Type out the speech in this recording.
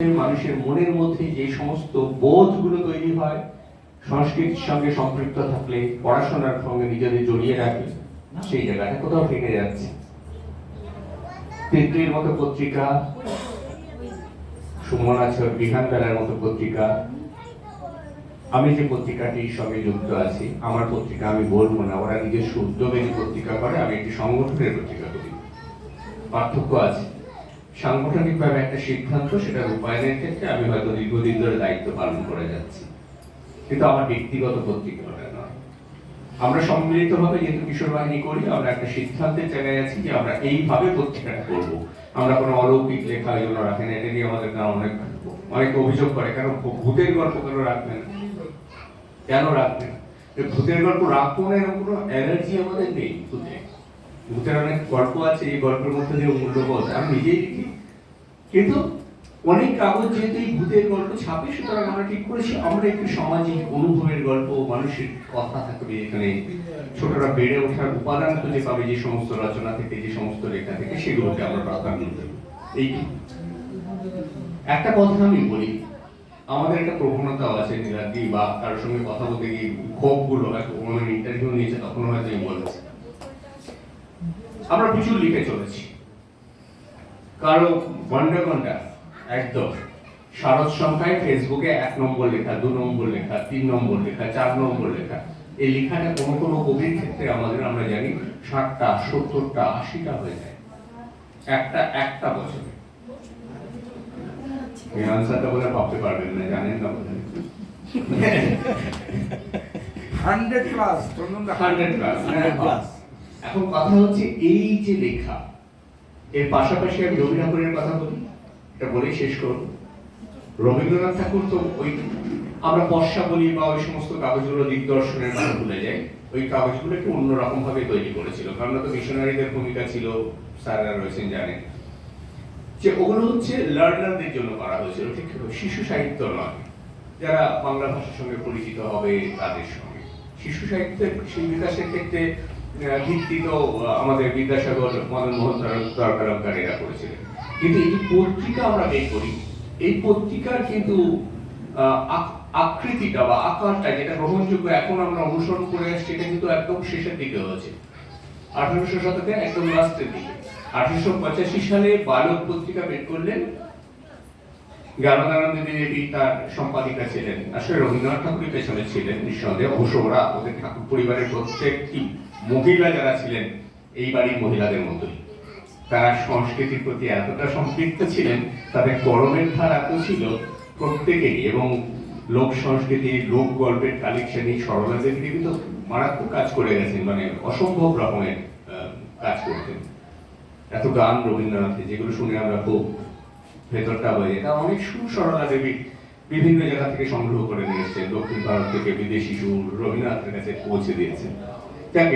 মানুষের মনের মধ্যে যে সমস্ত বোধগুলো তৈরি হয়, সংস্কৃতির সঙ্গে সম্পৃক্ত থাকলে পড়াশোনার সঙ্গে নিজেদের জড়িয়ে রাখলে সেই জায়গাটা কোথাও ভেঙে যাচ্ছে। তেত্রির মতো পত্রিকা সুমন আছে বিহান মতো পত্রিকা, আমি যে পত্রিকাটির সঙ্গে যুক্ত আছি, আমার পত্রিকা আমি বলব না, ওরা নিজস্ব উদ্যোগে পত্রিকা করে, আমি একটি সংগঠনের পত্রিকা করি। পার্থক্য আছে। সাংগঠনিকভাবে একটা সিদ্ধান্ত সেটা রূপায়ণের ক্ষেত্রে আমি হয়তো দীর্ঘদিন ধরে দায়িত্ব পালন করে যাচ্ছি। কিন্তু আমার ব্যক্তিগত পত্রিকা ওটা নয়। আমরা সম্মিলিতভাবে যেহেতু কিশোর বাহিনী করি, আমরা একটা সিদ্ধান্তের জায়গায় আছি যে আমরা এইভাবে পত্রিকাটা করব। আমরা কোনো অলৌকিক লেখা ওই জন্য রাখেন, এটা নিয়ে আমাদের কারণ অনেক অনেক অভিযোগ করে কেন ভূতের গল্প কেন রাখবেন? কেন রাখবেন? ভূতের গল্প রাখব না এরকম কোনো এনার্জি আমাদের নেই ভূতে। ভূতের অনেক গল্প আছে, এই গল্পের মধ্যে দিয়ে মূল্যবোধ। আমি নিজেই লিখি। কিন্তু অনেক কাগজ যেহেতু এই ভূতের গল্প ছাপে, সুতরাং আমরা ঠিক করেছি, আমরা একটু সামাজিক অনুভবের গল্প মানুষের কথা থাকবে এখানে। ছোটরা বেড়ে ওঠার উপাদান খুঁজে পাবে যে সমস্ত রচনা থেকে, যে সমস্ত লেখা থেকে, সেগুলোকে আমরা প্রাধান্য দেব। এই একটা কথা আমি বলি। আমাদের একটা প্রবণতা আছে নীলাদ্রি বা কারোর সঙ্গে কথা বলতে গিয়ে ক্ষোভগুলো কোনো ইন্টারভিউ নিয়েছে তখন হয়তো আমি বলেছি। আমরা প্রচুর লিখে চলেছি। কারও ঘণ্টা ঘণ্টা একদম। শারদ সংখ্যায় ফেসবুকে এক নম্বর লেখা দু নম্বর লেখা তিন নম্বর লেখা চার নম্বর লেখা। এই লেখাটা কোনো কোনো কবির ক্ষেত্রে আমাদের আমরা জানি ষাটটা সত্তরটা আশিটা হয়ে যায়। একটা একটা বছরে। এই আনসারটা বলে ভাবতে পারবেন না জানেন না বোধ hundred plus hundred plus plus এখন কথা হচ্ছে এই যে লেখা, এর পাশাপাশি আমি রবি ঠাকুরের কথা বলি, এটা বলেই শেষ করব। রবীন্দ্রনাথ ঠাকুর তো ওই আমরা বর্ষা বলি বা ওই সমস্ত কাগজগুলো দিগদর্শনের কথা ভুলে যাই, ওই কাগজগুলোকে অন্যরকম ভাবে তৈরি করেছিল, কারণ তো মিশনারিদের ভূমিকা ছিল, স্যাররা রয়েছেন জানেন। যে ওগুলো হচ্ছে লার্নারদের জন্য করা হয়েছিল, ঠিক শিশু সাহিত্য নয়, যারা বাংলা ভাষার সঙ্গে পরিচিত হবে তাদের সঙ্গে। শিশু সাহিত্যের সেই বিকাশের ক্ষেত্রে ভিত্তি তো আমাদের বিদ্যাসাগর মদন মোহন করেছিলেন। কিন্তু এই পত্রিকা আমরা বের করি, এই পত্রিকার কিন্তু আকৃতিটা বা আকারটা যেটা গ্রহণযোগ্য এখন আমরা অনুসরণ করে আসছি, এটা কিন্তু একদম শেষের দিকে হয়েছে। আঠারোশো শতকে একদম লাস্টের দিকে। আঠারোশো পঁচাশি সালে বালক পত্রিকা বের করলেন জ্ঞানানন্দ দেবী তার সম্পাদিকা ছিলেন। আসলে রবীন্দ্রনাথ ঠাকুরের পেছনে ছিলেন নিঃসন্দেহে। অবশ্য ওরা ওদের ঠাকুর পরিবারের প্রত্যেকটি মহিলা যারা ছিলেন, এই বাড়ির মহিলাদের মতোই। তারা সংস্কৃতির প্রতি এতটা সম্পৃক্ত ছিলেন, তাদের কর্মের ধার এত ছিল প্রত্যেকেরই এবং লোক সংস্কৃতি, লোক গল্পের কালেকশনে সরলা দেবী কিন্তু মারাত্মক কাজ করে গেছেন মানে অসম্ভব রকমের কাজ করতেন। এত গান রবীন্দ্রনাথের, যেগুলো শুনে আমরা খুব ভেতরটা হয়ে এটা অনেক সুর সরলা দেবী বিভিন্ন জায়গা থেকে সংগ্রহ করে নিয়ে এসেছেন দক্ষিণ ভারত থেকে বিদেশি সুর রবীন্দ্রনাথের কাছে পৌঁছে দিয়েছেন।